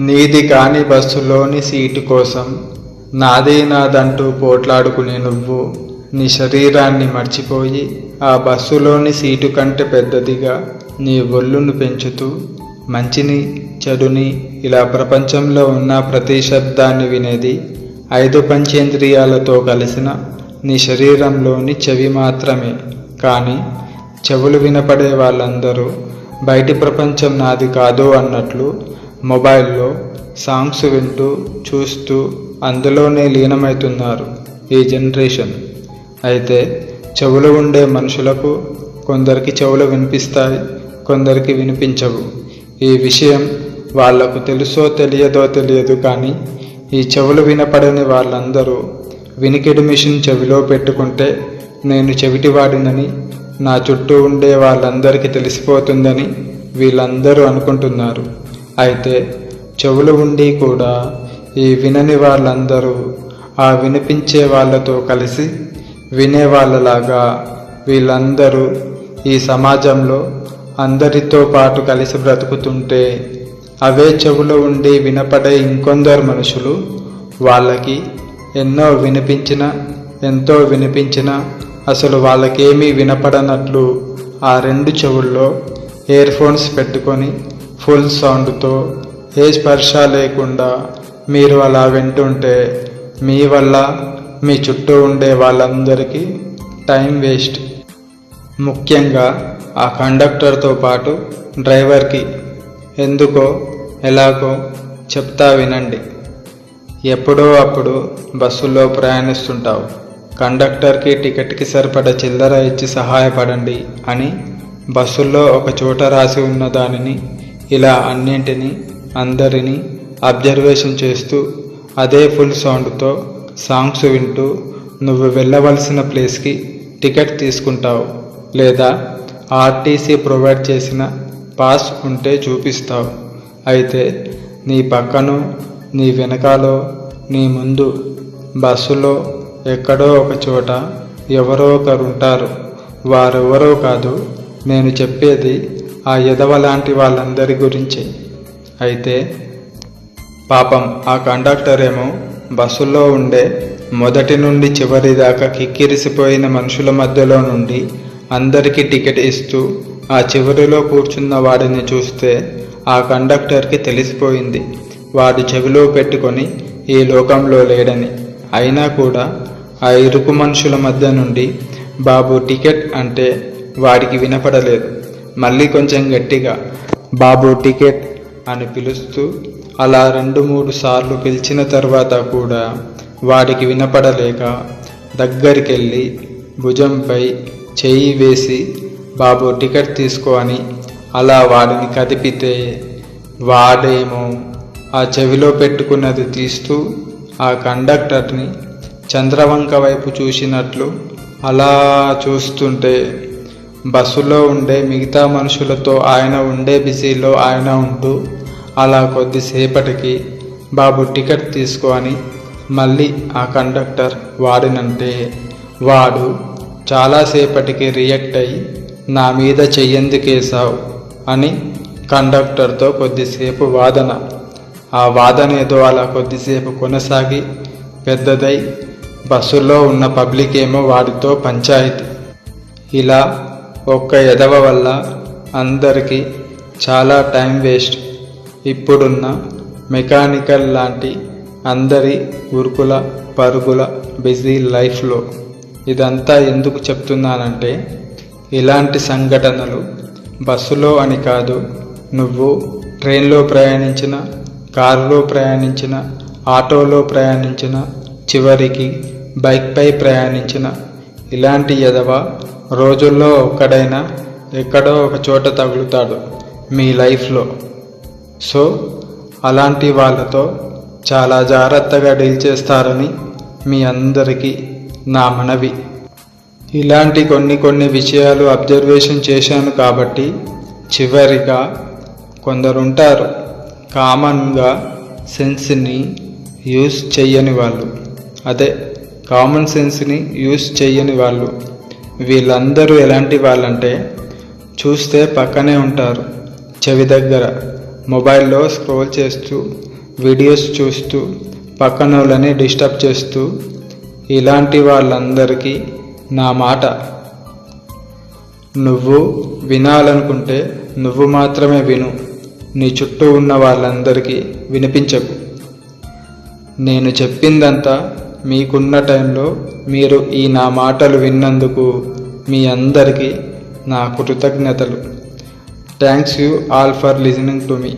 నీది కాని బస్సులోని సీటు కోసం నాదే నాదంటూ పోట్లాడుకునే నువ్వు నీ శరీరాన్ని మర్చిపోయి ఆ బస్సులోని సీటు కంటే పెద్దదిగా నీ ఒళ్ళును పెంచుతూ మంచిని చెడుని ఇలా ప్రపంచంలో ఉన్న ప్రతి శబ్దాన్ని వినేది ఐదు పంచేంద్రియాలతో కలిసిన నీ శరీరంలోని చెవి మాత్రమే. కానీ చెవులు వినపడే వాళ్ళందరూ బయటి ప్రపంచం నాది కాదు అన్నట్లు మొబైల్లో సాంగ్స్ వింటూ చూస్తూ అందులోనే లీనమవుతున్నారు ఈ జనరేషన్. అయితే చెవులు ఉండే మనుషులకు కొందరికి చెవులు వినిపిస్తాయి కొందరికి వినిపించవు. ఈ విషయం వాళ్ళకు తెలుసో తెలియదో తెలియదు కానీ ఈ చెవులు వినపడని వాళ్ళందరూ వినికిడి మిషన్ చెవిలో పెట్టుకుంటే నేను చెవిటివాడినని నా చుట్టూ ఉండే వాళ్ళందరికీ తెలిసిపోతుందని వీళ్ళందరూ అనుకుంటున్నారు. అయితే చెవులు ఉండి కూడా ఈ వినని వాళ్ళందరూ ఆ వినిపించే వాళ్ళతో కలిసి వినే వాళ్ళలాగా వీళ్ళందరూ ఈ సమాజంలో అందరితో పాటు కలిసి బ్రతుకుతుంటే అవే చెవులు ఉండి వినపడే ఇంకొందరు మనుషులు వాళ్ళకి ఎన్నో వినిపించిన ఎంతో వినిపించిన అసలు వాళ్ళకేమీ వినపడనట్లు ఆ రెండు చెవుల్లో ఇయర్ ఫోన్స్ పెట్టుకొని ఫుల్ సౌండ్తో ఏ స్పర్శ లేకుండా మీరు అలా వింటుంటే మీ వల్ల మీ చుట్టూ ఉండే వాళ్ళందరికీ టైం వేస్ట్. ముఖ్యంగా ఆ కండక్టర్తో పాటు డ్రైవర్కి. ఎందుకో ఎలాగో చెప్తా వినండి. ఎప్పుడో అప్పుడు బస్సులో ప్రయాణిస్తుంటావు. కండక్టర్కి టికెట్కి సరిపడ చిల్లర ఇచ్చి సహాయపడండి అని బస్సుల్లో ఒక చోట రాసి ఉన్న దానిని ఇలా అన్నింటినీ అందరినీ అబ్జర్వేషన్ చేస్తూ అదే ఫుల్ సౌండ్తో సాంగ్స్ వింటూ నువ్వు వెళ్ళవలసిన ప్లేస్కి టికెట్ తీసుకుంటావు లేదా ఆర్టీసీ ప్రొవైడ్ చేసిన పాస్ ఉంటే చూపిస్తావు. అయితే నీ పక్కను నీ వెనకాలో నీ ముందు బస్సులో ఎక్కడో ఒక చోట ఎవరో ఒకరు ఉంటారు వారెవరో కాదు నేను చెప్పేది ఆ ఎదవ లాంటి వాళ్ళందరి గురించి. అయితే పాపం ఆ కండక్టర్ ఏమో బస్సులో ఉండే మొదటి నుండి చివరి దాకా కిక్కిరిసిపోయిన మనుషుల మధ్యలో నుండి అందరికీ టికెట్ ఇస్తూ ఆ చివరిలో కూర్చున్న వాడిని చూస్తే ఆ కండక్టర్కి తెలిసిపోయింది. వాడు చెవిలో పెట్టుకొని ఈ లోకంలో లేడని. అయినా కూడా ఆ ఇరుకు మనుషుల మధ్య నుండి బాబు టికెట్ అంటే వాడికి వినపడలేదు. మళ్ళీ కొంచెం గట్టిగా బాబు టికెట్ అని పిలుస్తూ అలా రెండు మూడు సార్లు పిలిచిన తర్వాత కూడా వాడికి వినపడలేక దగ్గరికెళ్ళి భుజంపై చెయ్యి వేసి బాబు టికెట్ తీసుకో అని అలా వాడిని కదిపితే వాడేమో ఆ చెవిలో పెట్టుకున్నది తీస్తూ ఆ కండక్టర్ని చంద్రవంక వైపు చూసినట్లు అలా చూస్తుంటే బస్సులో ఉండే మిగతా మనుషులతో ఆయన ఉండే బిజీలో ఆయన ఉంటూ అలా కొద్దిసేపటికి బాబు టికెట్ తీసుకో అని మళ్ళీ ఆ కండక్టర్ వాడినంటే వాడు చాలాసేపటికి రియాక్ట్ అయ్యి నా మీద చెయ్యందుకేసావు అని కండక్టర్తో కొద్దిసేపు వాదన. ఆ వాదన ఏదో అలా కొద్దిసేపు కొనసాగి పెద్దదై బస్సులో ఉన్న పబ్లిక్ ఏమో వాడితో పంచాయతీ. ఇలా ఒక్క ఎదవ వల్ల అందరికీ చాలా టైం వేస్ట్. ఇప్పుడున్న మెకానికల్ లాంటి అందరి ఉరుకుల పరుగుల బిజీ లైఫ్లో ఇదంతా ఎందుకు చెప్తున్నానంటే ఇలాంటి సంఘటనలు బస్సులో అని కాదు నువ్వు ట్రైన్లో ప్రయాణించిన కారులో ప్రయాణించిన ఆటోలో ప్రయాణించిన చివరికి బైక్పై ప్రయాణించిన ఇలాంటి ఎదవ రోజుల్లో ఒక్కడైనా ఎక్కడో ఒక చోట తగులుతాడు మీ లైఫ్లో. సో అలాంటి వాళ్ళతో చాలా జాగ్రత్తగా డీల్ చేస్తారని మీ అందరికీ నా మనవి. ఇలాంటి కొన్ని కొన్ని విషయాలు అబ్జర్వేషన్ చేశాను కాబట్టి చివరిగా కొందరుంటారు కామన్గా సెన్స్ని యూస్ చెయ్యని వాళ్ళు. అదే కామన్ సెన్స్ని యూస్ చేయని వాళ్ళు. వీళ్ళందరూ ఎలాంటి వాళ్ళంటే చూస్తే పక్కనే ఉంటారు చెవి దగ్గర. మొబైల్లో స్క్రోల్ చేస్తూ వీడియోస్ చూస్తూ పక్కన వాళ్ళని డిస్టర్బ్ చేస్తూ ఇలాంటి వాళ్ళందరికీ నా మాట. నువ్వు వినాలనుకుంటే నువ్వు మాత్రమే విను. నీ చుట్టూ ఉన్న వాళ్ళందరికీ వినిపించకు. నేను చెప్పిందంతా మీకున్న టైంలో మీరు ఈ నా మాటలు విన్నందుకు మీ అందరికీ నా కృతజ్ఞతలు. Thanks you all for listening to me.